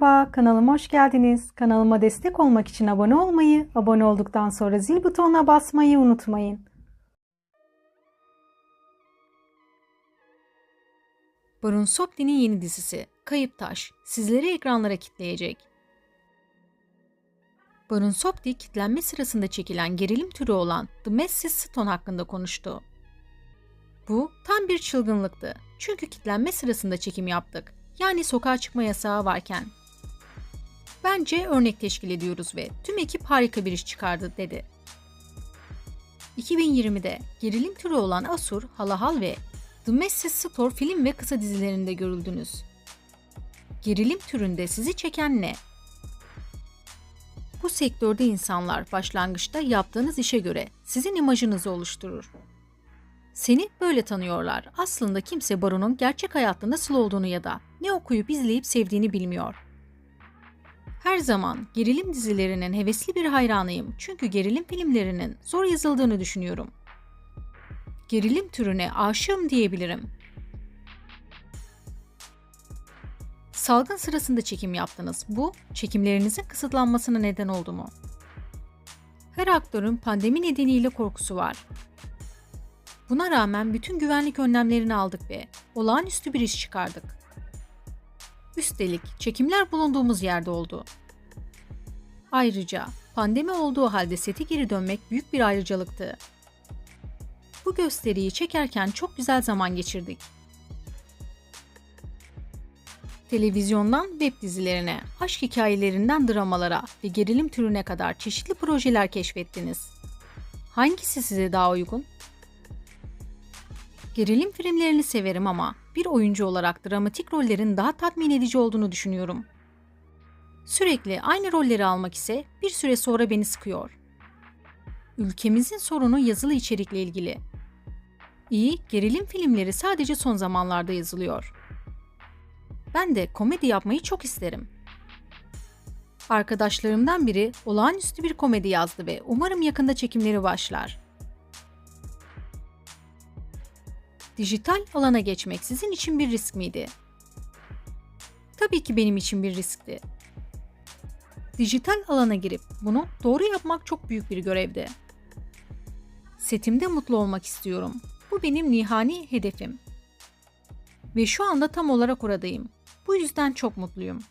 Merhaba, kanalıma hoş geldiniz. Kanalıma destek olmak için abone olmayı, abone olduktan sonra zil butonuna basmayı unutmayın. Barun Sopti'nin yeni dizisi Kayıp Taş sizleri ekranlara kitleyecek. Barun Sopti kitlenme sırasında çekilen gerilim türü olan The Mrs. Stone hakkında konuştu. Bu tam bir çılgınlıktı. Çünkü kitlenme sırasında çekim yaptık. Yani sokağa çıkma yasağı varken. Bence örnek teşkil ediyoruz ve tüm ekip harika bir iş çıkardı dedi. 2020'de gerilim türü olan Asur, Halahal ve The Mrs. Store film ve kısa dizilerinde görüldünüz. Gerilim türünde sizi çeken ne? Bu sektörde insanlar başlangıçta yaptığınız işe göre sizin imajınızı oluşturur. Seni böyle tanıyorlar. Aslında kimse Baron'un gerçek hayatta nasıl olduğunu ya da ne okuyup izleyip sevdiğini bilmiyor. Her zaman gerilim dizilerinin hevesli bir hayranıyım çünkü gerilim filmlerinin zor yazıldığını düşünüyorum. Gerilim türüne aşığım diyebilirim. Salgın sırasında çekim yaptınız. Bu, çekimlerinizin kısıtlanmasına neden oldu mu? Her aktörün pandemi nedeniyle korkusu var. Buna rağmen bütün güvenlik önlemlerini aldık ve olağanüstü bir iş çıkardık. Üstelik çekimler bulunduğumuz yerde oldu. Ayrıca pandemi olduğu halde sete geri dönmek büyük bir ayrıcalıktı. Bu gösteriyi çekerken çok güzel zaman geçirdik. Televizyondan web dizilerine, aşk hikayelerinden dramalara ve gerilim türüne kadar çeşitli projeler keşfettiniz. Hangisi size daha uygun? Gerilim filmlerini severim ama bir oyuncu olarak dramatik rollerin daha tatmin edici olduğunu düşünüyorum. Sürekli aynı rolleri almak ise bir süre sonra beni sıkıyor. Ülkemizin sorunu yazılı içerikle ilgili. İyi gerilim filmleri sadece son zamanlarda yazılıyor. Ben de komedi yapmayı çok isterim. Arkadaşlarımdan biri olağanüstü bir komedi yazdı ve umarım yakında çekimleri başlar. Dijital alana geçmek sizin için bir risk miydi? Tabii ki benim için bir riskti. Dijital alana girip bunu doğru yapmak çok büyük bir görevdi. Setimde mutlu olmak istiyorum. Bu benim nihani hedefim. Ve şu anda tam olarak oradayım. Bu yüzden çok mutluyum.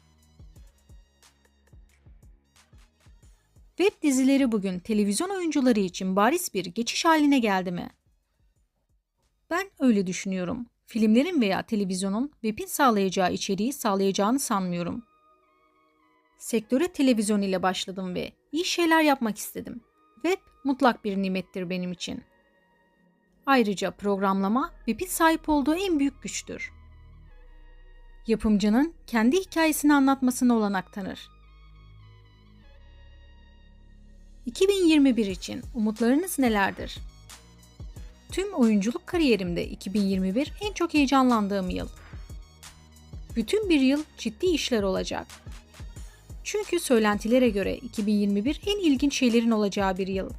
Web dizileri bugün televizyon oyuncuları için bariz bir geçiş haline geldi mi? Ben öyle düşünüyorum. Filmlerin veya televizyonun webin sağlayacağı içeriği sağlayacağını sanmıyorum. Sektöre televizyon ile başladım ve iyi şeyler yapmak istedim. Web mutlak bir nimettir benim için. Ayrıca programlama webin sahip olduğu en büyük güçtür. Yapımcının kendi hikayesini anlatmasına olanak tanır. 2021 için umutlarınız nelerdir? Tüm oyunculuk kariyerimde 2021 en çok heyecanlandığım yıl. Bütün bir yıl ciddi işler olacak. Çünkü söylentilere göre 2021 en ilginç şeylerin olacağı bir yıl.